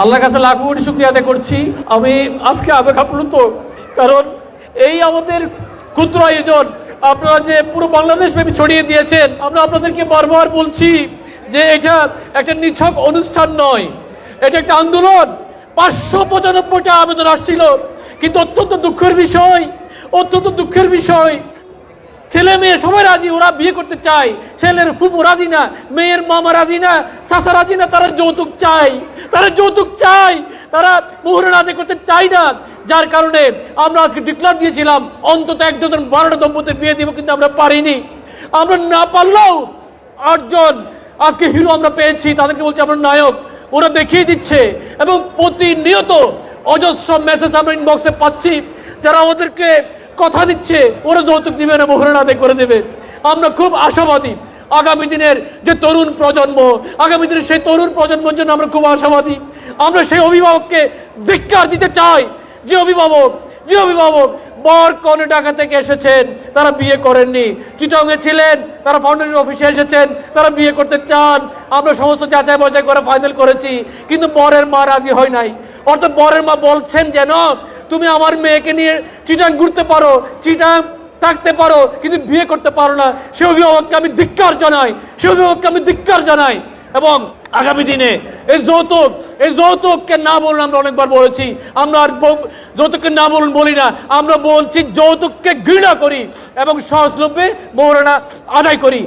আল্লাহর কাছে লাখ কোটি শুক্রিয়া আদায় করছি। আমি আজকে আবেগ আপ্লুত, কারণ এই আমাদের ক্ষুদ্র আয়োজন, আপনারা যে পুরো বাংলাদেশ ব্যাপী ছড়িয়ে দিয়েছেন, আমরা আপনাদেরকে বারবার বলছি যে এটা একটা নিছক অনুষ্ঠান নয়। এটা একটা আন্দোলন। পাঁচশো পঁচানব্বইটা আবেদন আসছিল, কিন্তু অত্যন্ত দুঃখের বিষয়, অত্যন্ত দুঃখের বিষয় ছেলে মেয়ে সবাই রাজি, ওরা বিয়ে করতে চায়। ছেলের ফুপু রাজি না, মেয়ের মামা রাজি না চাষা রাজি না, তারা যৌতুক চায়। তারা যৌতুক চায়, তারা মোহরের আদায় করতে চায় না। যার কারণে আমরা আজকে ডিক্লার দিয়েছিলাম, অন্তত এক ডজন, বারোটা দম্পতির বিয়ে দিব, কিন্তু আমরা পারিনি। আমরা না পারলেও আটজন আজকে হিরো আমরা পেয়েছি, তাদেরকে বলছি আমরা নায়ক। ওরা দেখিয়ে দিচ্ছে এবং প্রতিনিয়ত অজস্র মেসেজ আমরা ইনবক্সে পাচ্ছি। যারা আমাদেরকে কথা দিচ্ছে, ওরা যৌতুক দিবে না মোহরের আদায় করে দেবে। আমরা খুব আশাবাদী। আগামী দিনের যে তরুণ প্রজন্ম, আগামী দিনের সেই তরুণ প্রজন্মের জন্য আমরা খুব আশাবাদী। আমরা সেই অভিভাবককে ধিক্কার দিতে চাই। যে অভিভাবক যে অভিভাবক বর কনে ঢাকা থেকে এসেছেন, তারা বিয়ে করেননি। চিটংয়ে ছিলেন, তারা ফাউন্ডেশন অফিসে এসেছেন, তারা বিয়ে করতে চান। আমরা সমস্ত যাচাই বাছাই করে ফাইনাল করেছি। কিন্তু বরের মা রাজি হয় নাই। অর্থাৎ বরের মা বলছেন যেন তুমি আমার মেয়েকে নিয়ে চিটাং ঘুরতে পারো, চিটাং থাকতে পারো, কিন্তু বিয়ে করতে পারো না। সে অভিভাবককে আমি ধিক্কার জানাই, সে অভিভাবককে আমি ধিক্কার জানাই। এবং আগামী দিনে এই যৌতুক, এই যৌতুককে না বলুন আমরা অনেকবার বলেছি, আমরা আর যৌতুককে না বলুন বলি না, আমরা বলছি যৌতুককে ঘৃণা করি এবং সহজলভ্যে মৌরানা আদায় করি।